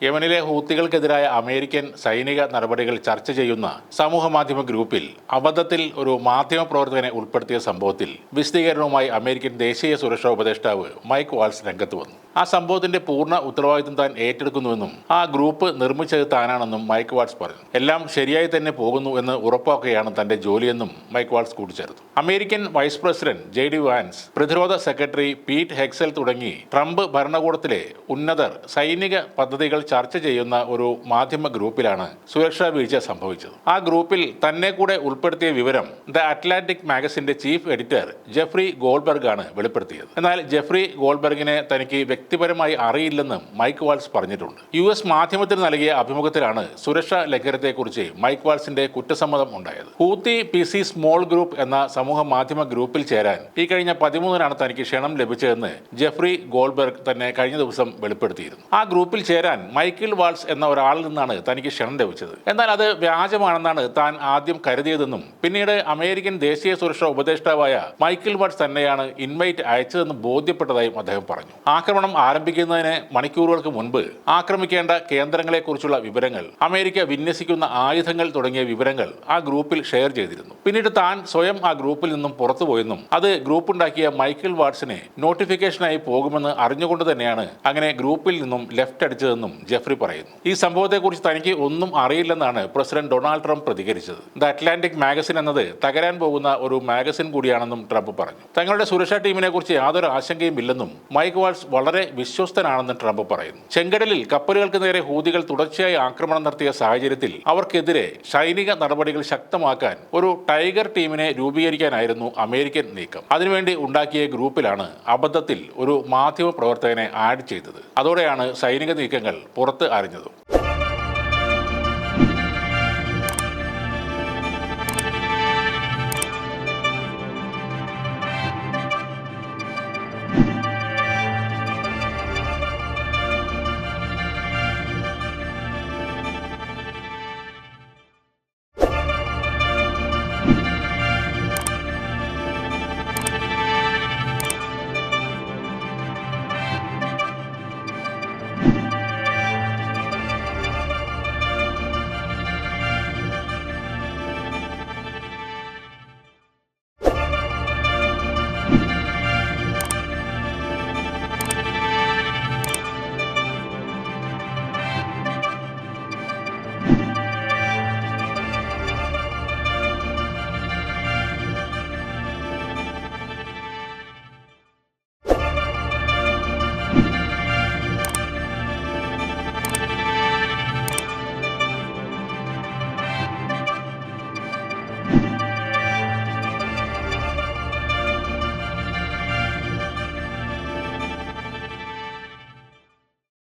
യമനിലെ ഹൂത്തികൾക്കെതിരായ അമേരിക്കൻ സൈനിക നടപടികൾ ചർച്ച ചെയ്യുന്ന സമൂഹ മാധ്യമ ഗ്രൂപ്പിൽ അബദ്ധത്തിൽ ഒരു മാധ്യമപ്രവർത്തകനെ ഉൾപ്പെടുത്തിയ സംഭവത്തിൽ വിശദീകരണവുമായി അമേരിക്കൻ ദേശീയ സുരക്ഷാ ഉപദേഷ്ടാവ് മൈക്ക് വാൾസ് രംഗത്ത് വന്നു. ആ സംഭവത്തിന്റെ പൂർണ ഉത്തരവാദിത്വം താൻ ഏറ്റെടുക്കുന്നുവെന്നും ആ ഗ്രൂപ്പ് നിർമ്മിച്ചത് താനാണെന്നും മൈക്ക് വാട്സ് പറഞ്ഞു. എല്ലാം ശരിയായി തന്നെ പോകുന്നു എന്ന് ഉറപ്പാക്കുകയാണ് തന്റെ ജോലിയെന്നും മൈക്ക് വാട്സ് കൂട്ടിച്ചേർത്തു. American vice president J D Vance പ്രതിരോധ സെക്രട്ടറി പീറ്റ് ഹെക്സൽ തുടങ്ങി ട്രംപ് ഭരണകൂടത്തിലെ ഉന്നതർ സൈനിക പദ്ധതികൾ ചർച്ച ചെയ്യുന്ന ഒരു മാധ്യമ ഗ്രൂപ്പിലാണ് സുരക്ഷാ വീഴ്ച സംഭവിച്ചത്. ആ ഗ്രൂപ്പിൽ തന്നെ കൂടെ ഉൾപ്പെടുത്തിയ വിവരം ദ അറ്റ്ലാന്റിക് മാഗസിന്റെ ചീഫ് എഡിറ്റർ ജെഫ്രി ഗോൾബർഗ് ആണ് വെളിപ്പെടുത്തിയത്. എന്നാൽ ജെഫ്രി ഗോൾബർഗിനെ തനിക്ക് വ്യക്തിപരമായി അറിയില്ലെന്ന് മൈക്ക് വാൾസ് പറഞ്ഞിട്ടുണ്ട്. യു എസ് മാധ്യമത്തിന് നൽകിയ അഭിമുഖത്തിലാണ് സുരക്ഷാ ലംഘനത്തെക്കുറിച്ച് മൈക്ക് വാൾസിന്റെ കുറ്റസമ്മതം ഉണ്ടായത്. Houthi P C small group എന്ന സമൂഹ മാധ്യമ ഗ്രൂപ്പിൽ ചേരാൻ ഈ കഴിഞ്ഞ പതിമൂന്നിനാണ് തനിക്ക് ക്ഷണം ലഭിച്ചതെന്ന് ജെഫ്രി ഗോൾബർഗ് തന്നെ കഴിഞ്ഞ ദിവസം വെളിപ്പെടുത്തിയിരുന്നു. ആ ഗ്രൂപ്പിൽ ചേരാൻ മൈക്കിൾ വാൾസ് എന്ന ഒരാളിൽ നിന്നാണ് തനിക്ക് ക്ഷണം ലഭിച്ചത്. എന്നാൽ അത് വ്യാജമാണെന്നാണ് താൻ ആദ്യം കരുതിയതെന്നും പിന്നീട് അമേരിക്കൻ ദേശീയ സുരക്ഷാ ഉപദേഷ്ടാവായ മൈക്കിൾ വാൾസ് തന്നെയാണ് ഇൻവൈറ്റ് അയച്ചതെന്ന് ബോധ്യപ്പെട്ടതായും അദ്ദേഹം പറഞ്ഞു. ആക്രമണം ആരംഭിക്കുന്നതിന് മണിക്കൂറുകൾക്ക് മുൻപ് ആക്രമിക്കേണ്ട കേന്ദ്രങ്ങളെക്കുറിച്ചുള്ള വിവരങ്ങൾ അമേരിക്ക വിന്യസിക്കുന്ന ആയുധങ്ങൾ തുടങ്ങിയ വിവരങ്ങൾ ആ ഗ്രൂപ്പിൽ ഷെയർ ചെയ്തിരുന്നു. പിന്നീട് താൻ സ്വയം ആ ഗ്രൂപ്പിൽ നിന്നും പുറത്തുപോയെന്നും അത് ഗ്രൂപ്പ് ഉണ്ടാക്കിയ മൈക്കിൾ വാട്സിനെ നോട്ടിഫിക്കേഷനായി പോകുമെന്ന് അറിഞ്ഞുകൊണ്ട് തന്നെയാണ് അങ്ങനെ ഗ്രൂപ്പിൽ നിന്നും ലെഫ്റ്റ് അടിച്ചതെന്നും ജെഫ്രി പറയുന്നു. ഈ സംഭവത്തെക്കുറിച്ച് തനിക്ക് ഒന്നും അറിയില്ലെന്നാണ് പ്രസിഡന്റ് ഡൊണാൾഡ് ട്രംപ് പ്രതികരിച്ചത്. ദ അറ്റ്ലാന്റിക് മാഗസിൻ എന്നത് തകരാൻ പോകുന്ന ഒരു മാഗസിൻ കൂടിയാണെന്നും ട്രംപ് പറഞ്ഞു. തങ്ങളുടെ സുരക്ഷാ ടീമിനെ കുറിച്ച് യാതൊരു ആശങ്കയും ഇല്ലെന്നും മൈക്ക് വാൾസ് വളരെ വിശ്വസ്തനാണെന്ന് ട്രംപ് പറയുന്നു. ചെങ്കടലിൽ കപ്പലുകൾക്ക് നേരെ ഹൂതികൾ തുടർച്ചയായി ആക്രമണം നടത്തിയ സാഹചര്യത്തിൽ അവർക്കെതിരെ സൈനിക നടപടികൾ ശക്തമാക്കാൻ ഒരു ടൈഗർ ടീമിനെ രൂപീകരിക്കാനായിരുന്നു അമേരിക്കൻ നീക്കം. അതിനുവേണ്ടി ഉണ്ടാക്കിയ ഗ്രൂപ്പിലാണ് അബദ്ധത്തിൽ ഒരു മാധ്യമ പ്രവർത്തകനെ ആഡ് ചെയ്തത്. അതോടെയാണ് സൈനിക നീക്കങ്ങൾ പുറത്ത് അറിഞ്ഞതും.